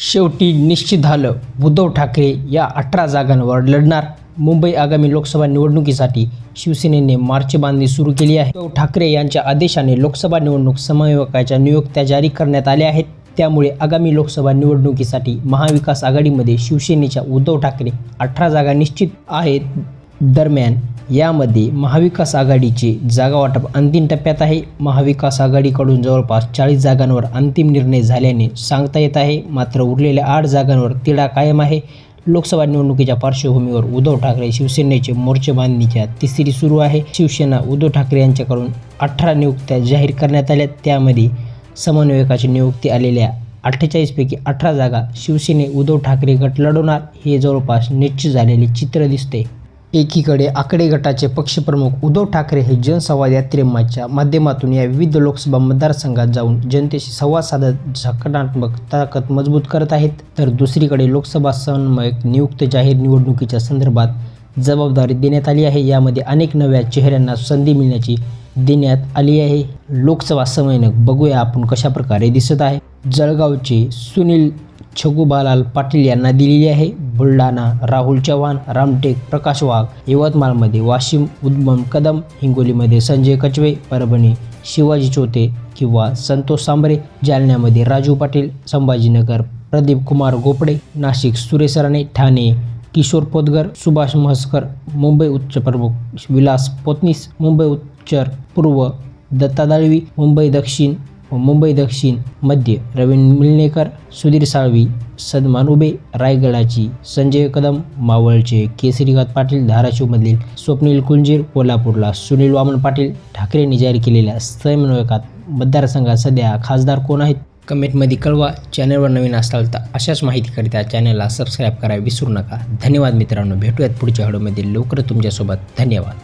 शेवटी निश्चित झालं उद्धव ठाकरे या अठरा जागांवर लढणार. मुंबई आगामी लोकसभा निवडणुकीसाठी शिवसेनेने मार्च बांधणी सुरू केली आहे. उद्धव ठाकरे यांच्या आदेशाने लोकसभा निवडणूक समन्वयकाच्या नियुक्त्या जारी करण्यात आल्या आहेत. त्यामुळे आगामी लोकसभा निवडणुकीसाठी महाविकास आघाडीमध्ये शिवसेनेच्या उद्धव ठाकरे अठरा जागा निश्चित आहेत दरम्यान यामध्ये महाविकास आघाडीचे जागा वाटप अंतिम टप्प्यात आहे. महाविकास आघाडीकडून जवळपास चाळीस जागांवर अंतिम निर्णय झाल्याने सांगता येत आहे मात्र उरलेल्या आठ जागांवर तिढा कायम आहे. लोकसभा निवडणुकीच्या पार्श्वभूमीवर उद्धव ठाकरे शिवसेनेचे मोर्चे बांधणीच्या तिसरी सुरू आहे. शिवसेना उद्धव ठाकरे यांच्याकडून अठरा नियुक्त्या जाहीर करण्यात आल्या. त्यामध्ये समन्वयकाची नियुक्ती आलेल्या अठ्ठेचाळीसपैकी अठरा जागा शिवसेने उद्धव ठाकरे गट लढवणार. हे जवळपास निश्चित झालेले चित्र दिसते. एकीकडे आकडे गटाचे पक्षप्रमुख उद्धव ठाकरे हे जनसंवाद यात्रेमाच्या माध्यमातून या विविध लोकसभा मतदारसंघात जाऊन जनतेशी संवाद साधत सकारात्मक ताकद मजबूत करत आहेत. तर दुसरीकडे लोकसभा समन्वयक नियुक्त जाहीर निवडणुकीच्या संदर्भात जबाबदारी देण्यात आली आहे. यामध्ये अनेक नव्या चेहऱ्यांना संधी मिळण्याची देण्यात आली आहे. लोकसभा समन्वयक बघूया आपण कशाप्रकारे दिसत आहे. जळगावचे सुनील छगुबालाल पाटील यांना दिलेली आहे. बुलढाणा राहुल चव्हाण रामटेक प्रकाश वाघ यवतमाळमध्ये वाशिम उद्मम कदम हिंगोलीमध्ये संजय कचवे परभणी शिवाजी चोते किंवा संतोष सांबरे जालन्यामध्ये राजू पाटील संभाजीनगर प्रदीप कुमार गोपडे नाशिक सुरेश राणे ठाणे किशोर पोतगर सुभाष म्हसकर मुंबई उच्च प्रमुख विलास पोतनीस मुंबई उच्चर पूर्व दत्ता दळवी मुंबई दक्षिण मुंबई दक्षिण मध्य रवींद्र मिलनेकर सुधीर साळवी सदमान उबे रायगडाची संजय कदम मावळचे केसरीकांत पाटील धाराशिवमधील स्वप्नील कुंजीर कोल्हापूरला सुनील वामन पाटील ठाकरेंनी जाहीर केलेल्या समन्वयकात मतदारसंघात सध्या खासदार कोण आहेत? कमेंटमध्ये कळवा चॅनलवर नवीन असाल तर अशाच माहितीकरिता चॅनलला सबस्क्राईब करायला विसरू नका. धन्यवाद मित्रांनो भेटूयात पुढच्या हळूमध्ये लवकर तुमच्यासोबत. धन्यवाद.